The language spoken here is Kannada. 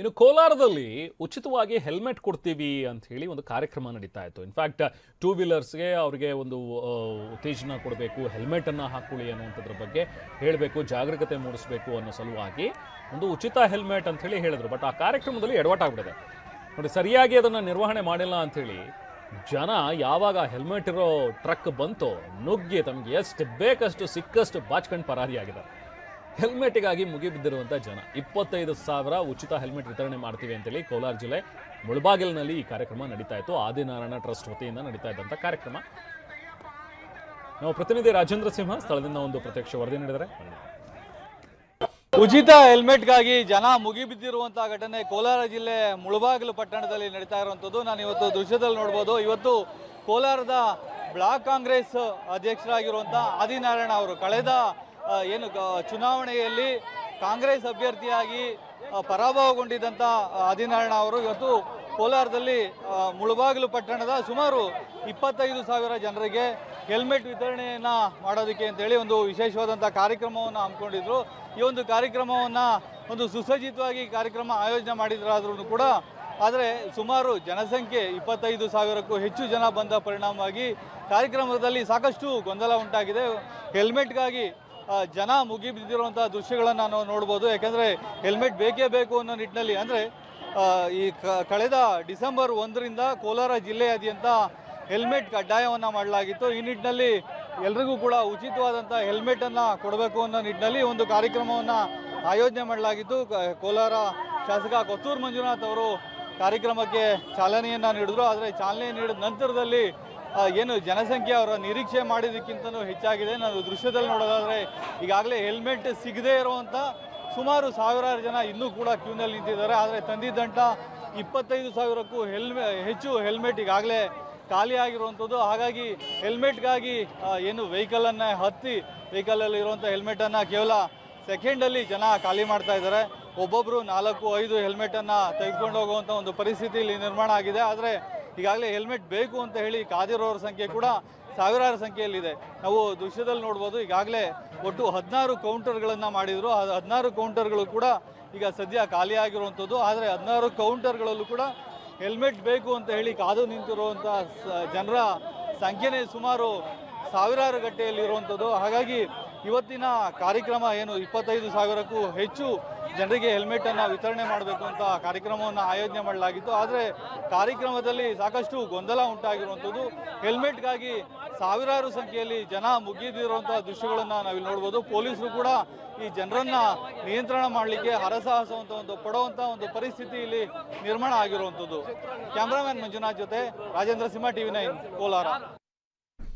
ಇನ್ನು ಕೋಲಾರದಲ್ಲಿ ಉಚಿತವಾಗಿ ಹೆಲ್ಮೆಟ್ ಕೊಡ್ತೀವಿ ಅಂತ ಹೇಳಿ ಒಂದು ಕಾರ್ಯಕ್ರಮ ನಡೀತಾ ಇತ್ತು. ಇನ್ಫ್ಯಾಕ್ಟ್ ಟೂ ವೀಲರ್ಸ್ಗೆ ಅವರಿಗೆ ಒಂದು ಉತ್ತೇಜನ ಕೊಡಬೇಕು ಹೆಲ್ಮೆಟನ್ನು ಹಾಕೊಳ್ಳಿ ಅನ್ನುವಂಥದ್ರ ಬಗ್ಗೆ ಹೇಳಬೇಕು ಜಾಗರೂಕತೆ ಮೂಡಿಸಬೇಕು ಅನ್ನೋ ಸಲುವಾಗಿ ಒಂದು ಉಚಿತ ಹೆಲ್ಮೆಟ್ ಅಂತ ಹೇಳಿ ಹೇಳಿದ್ರು. ಬಟ್ ಆ ಕಾರ್ಯಕ್ರಮದಲ್ಲಿ ಎಡವಟ್ಟಾಗ್ಬಿಟ್ಟಿದೆ. ನೋಡಿ, ಸರಿಯಾಗಿ ಅದನ್ನು ನಿರ್ವಹಣೆ ಮಾಡಿಲ್ಲ ಅಂಥೇಳಿ ಜನ ಯಾವಾಗ ಹೆಲ್ಮೆಟ್ ಇರೋ ಟ್ರಕ್ ಬಂತೋ ನುಗ್ಗಿ ತಮಗೆ ಎಷ್ಟು ಬೇಕಷ್ಟು ಸಿಕ್ಕಷ್ಟು ಬಾಚ್ಕೊಂಡು ಪರಾರಿಯಾಗಿದ್ದಾರೆ. ಹೆಲ್ಮೆಟ್ಗಾಗಿ ಮುಗಿಬಿದ್ದಿರುವಂಥ ಜನ. ಇಪ್ಪತ್ತೈದು ಸಾವಿರ ಉಚಿತ ಹೆಲ್ಮೆಟ್ ವಿತರಣೆ ಮಾಡ್ತೀವಿ ಅಂತೇಳಿ ಕೋಲಾರ ಜಿಲ್ಲೆ ಮುಳಬಾಗಿಲಿನಲ್ಲಿ ಈ ಕಾರ್ಯಕ್ರಮ ನಡೀತಾ ಇತ್ತು. ಆದಿನಾರಾಯಣ ಟ್ರಸ್ಟ್ ವತಿಯಿಂದ ನಡೀತಾ ಇದ್ದಂಥ ಕಾರ್ಯಕ್ರಮ. ನಾವು ಪ್ರತಿನಿಧಿ ರಾಜೇಂದ್ರ ಸಿಂಹ ಸ್ಥಳದಿಂದ ಒಂದು ಪ್ರತ್ಯಕ್ಷ ವರದಿ ನೀಡಿದರೆ ಉಚಿತ ಹೆಲ್ಮೆಟ್ಗಾಗಿ ಜನ ಮುಗಿಬಿದ್ದಿರುವಂತಹ ಘಟನೆ ಕೋಲಾರ ಜಿಲ್ಲೆ ಮುಳಬಾಗಿಲು ಪಟ್ಟಣದಲ್ಲಿ ನಡೀತಾ ಇರುವಂಥದ್ದು. ನಾನು ಇವತ್ತು ದೃಶ್ಯದಲ್ಲಿ ನೋಡ್ಬೋದು. ಇವತ್ತು ಕೋಲಾರದ ಬ್ಲಾಕ್ ಕಾಂಗ್ರೆಸ್ ಅಧ್ಯಕ್ಷರಾಗಿರುವಂಥ ಆದಿನಾರಾಯಣ ಅವರು, ಕಳೆದ ಏನು ಚುನಾವಣೆಯಲ್ಲಿ ಕಾಂಗ್ರೆಸ್ ಅಭ್ಯರ್ಥಿಯಾಗಿ ಪರಾಭವಗೊಂಡಿದ್ದಂಥ ಆದಿನಾರಾಯಣ ಅವರು ಇವತ್ತು ಕೋಲಾರದಲ್ಲಿ ಮುಳಬಾಗಿಲು ಪಟ್ಟಣದ ಸುಮಾರು ಇಪ್ಪತ್ತೈದು ಸಾವಿರ ಜನರಿಗೆ ಹೆಲ್ಮೆಟ್ ವಿತರಣೆಯನ್ನು ಮಾಡೋದಕ್ಕೆ ಅಂತೇಳಿ ಒಂದು ವಿಶೇಷವಾದಂಥ ಕಾರ್ಯಕ್ರಮವನ್ನು ಹಮ್ಮಿಕೊಂಡಿದ್ರು. ಈ ಒಂದು ಕಾರ್ಯಕ್ರಮವನ್ನು ಒಂದು ಸುಸಜ್ಜಿತವಾಗಿ ಕಾರ್ಯಕ್ರಮ ಆಯೋಜನೆ ಮಾಡಿದ್ರಾದ್ರೂ ಕೂಡ ಆದರೆ ಸುಮಾರು ಜನಸಂಖ್ಯೆ ಇಪ್ಪತ್ತೈದು ಸಾವಿರಕ್ಕೂ ಹೆಚ್ಚು ಜನ ಬಂದ ಪರಿಣಾಮವಾಗಿ ಕಾರ್ಯಕ್ರಮದಲ್ಲಿ ಸಾಕಷ್ಟು ಗೊಂದಲ ಉಂಟಾಗಿದೆ. ಹೆಲ್ಮೆಟ್ಗಾಗಿ ಜನ ಮುಗಿಬಿದ್ದಿರುವಂಥ ದೃಶ್ಯಗಳನ್ನು ನಾವು ನೋಡ್ಬೋದು. ಯಾಕೆಂದರೆ ಹೆಲ್ಮೆಟ್ ಬೇಕೇ ಬೇಕು ಅನ್ನೋ ನಿಟ್ಟಿನಲ್ಲಿ, ಅಂದರೆ ಈ ಕಳೆದ ಡಿಸೆಂಬರ್ ಒಂದರಿಂದ ಕೋಲಾರ ಜಿಲ್ಲೆಯಾದ್ಯಂತ ಹೆಲ್ಮೆಟ್ ಕಡ್ಡಾಯವನ್ನು ಮಾಡಲಾಗಿತ್ತು. ಈ ನಿಟ್ಟಿನಲ್ಲಿ ಎಲ್ರಿಗೂ ಕೂಡ ಉಚಿತವಾದಂಥ ಹೆಲ್ಮೆಟನ್ನು ಕೊಡಬೇಕು ಅನ್ನೋ ನಿಟ್ಟಿನಲ್ಲಿ ಒಂದು ಕಾರ್ಯಕ್ರಮವನ್ನು ಆಯೋಜನೆ ಮಾಡಲಾಗಿತ್ತು. ಕೋಲಾರ ಶಾಸಕ ಕೊತ್ತೂರು ಮಂಜುನಾಥ್ ಅವರು ಕಾರ್ಯಕ್ರಮಕ್ಕೆ ಚಾಲನೆಯನ್ನು ನೀಡಿದ್ರು. ಆದರೆ ಚಾಲನೆ ನೀಡಿದ ನಂತರದಲ್ಲಿ ಏನು ಜನಸಂಖ್ಯೆ ಅವರ ನಿರೀಕ್ಷೆ ಮಾಡಿದ್ದಕ್ಕಿಂತಲೂ ಹೆಚ್ಚಾಗಿದೆ. ನಾನು ದೃಶ್ಯದಲ್ಲಿ ನೋಡೋದಾದರೆ ಈಗಾಗಲೇ ಹೆಲ್ಮೆಟ್ ಸಿಗದೇ ಇರುವಂಥ ಸುಮಾರು ಸಾವಿರಾರು ಜನ ಇನ್ನೂ ಕೂಡ ಕ್ಯೂನಲ್ಲಿ ನಿಂತಿದ್ದಾರೆ. ಆದರೆ ತಂದಿದ್ದಂಥ ಇಪ್ಪತ್ತೈದು ಸಾವಿರಕ್ಕೂ ಹೆಲ್ಮೆ, ಹೆಚ್ಚು ಹೆಲ್ಮೆಟ್ ಈಗಾಗಲೇ ಖಾಲಿ ಆಗಿರುವಂಥದ್ದು. ಹಾಗಾಗಿ ಹೆಲ್ಮೆಟ್ಗಾಗಿ ಏನು ವೆಹಿಕಲನ್ನು ಹತ್ತಿ ವೆಹಿಕಲಲ್ಲಿ ಇರುವಂಥ ಹೆಲ್ಮೆಟನ್ನು ಕೇವಲ ಸೆಕೆಂಡಲ್ಲಿ ಜನ ಖಾಲಿ ಮಾಡ್ತಾ ಇದ್ದಾರೆ. ಒಬ್ಬೊಬ್ಬರು ನಾಲ್ಕು, ಐದು ಹೆಲ್ಮೆಟನ್ನು ತೆಗೆದುಕೊಂಡು ಹೋಗುವಂಥ ಒಂದು ಪರಿಸ್ಥಿತಿ ಇಲ್ಲಿ ನಿರ್ಮಾಣ ಆಗಿದೆ. ಆದರೆ ಈಗಾಗಲೇ ಹೆಲ್ಮೆಟ್ ಬೇಕು ಅಂತ ಹೇಳಿ ಕಾದಿರೋರ ಸಂಖ್ಯೆ ಕೂಡ ಸಾವಿರಾರು ಸಂಖ್ಯೆಯಲ್ಲಿದೆ. ನಾವು ದೃಶ್ಯದಲ್ಲಿ ನೋಡ್ಬೋದು, ಈಗಾಗಲೇ ಒಟ್ಟು ಹದಿನಾರು ಕೌಂಟರ್ಗಳನ್ನು ಮಾಡಿದರು. ಹದಿನಾರು ಕೌಂಟರ್ಗಳು ಕೂಡ ಈಗ ಸದ್ಯ ಖಾಲಿಯಾಗಿರುವಂಥದ್ದು ಆದರೆ ಹದಿನಾರು ಕೌಂಟರ್ಗಳಲ್ಲೂ ಕೂಡ ಹೆಲ್ಮೆಟ್ ಬೇಕು ಅಂತ ಹೇಳಿ ಕಾದು ನಿಂತಿರುವಂಥ ಜನರ ಸಂಖ್ಯೆನೇ ಸುಮಾರು ಸಾವಿರಾರು ಗಟ್ಟೆಯಲ್ಲಿರುವಂಥದ್ದು ಹಾಗಾಗಿ ಇವತ್ತಿನ ಕಾರ್ಯಕ್ರಮ ಏನು? ಇಪ್ಪತ್ತೈದು ಸಾವಿರಕ್ಕೂ ಹೆಚ್ಚು ಜನರಿಗೆ ಹೆಲ್ಮೆಟನ್ನು ವಿತರಣೆ ಮಾಡಬೇಕು ಅಂತ ಕಾರ್ಯಕ್ರಮವನ್ನು ಆಯೋಜನೆ ಮಾಡಲಾಗಿತ್ತು. ಆದರೆ ಕಾರ್ಯಕ್ರಮದಲ್ಲಿ ಸಾಕಷ್ಟು ಗೊಂದಲ ಉಂಟಾಗಿರುವಂಥದ್ದು. ಹೆಲ್ಮೆಟ್ಗಾಗಿ ಸಾವಿರಾರು ಸಂಖ್ಯೆಯಲ್ಲಿ ಜನ ಮುಗಿದಿರುವಂಥ ದೃಶ್ಯಗಳನ್ನು ನಾವಿಲ್ಲಿ ನೋಡ್ಬೋದು. ಪೊಲೀಸರು ಕೂಡ ಈ ಜನರನ್ನು ನಿಯಂತ್ರಣ ಮಾಡಲಿಕ್ಕೆ ಹರಸಾಹಸವಂತ ಒಂದು ಪಡುವಂಥ ಒಂದು ಪರಿಸ್ಥಿತಿ ಇಲ್ಲಿ ನಿರ್ಮಾಣ ಆಗಿರುವಂಥದ್ದು. ಕ್ಯಾಮ್ರಾಮನ್ ಮಂಜುನಾಥ್ ಜೊತೆ ರಾಜೇಂದ್ರ ಸಿಂಹ, ಟಿವಿ ನೈನ್, ಕೋಲಾರ.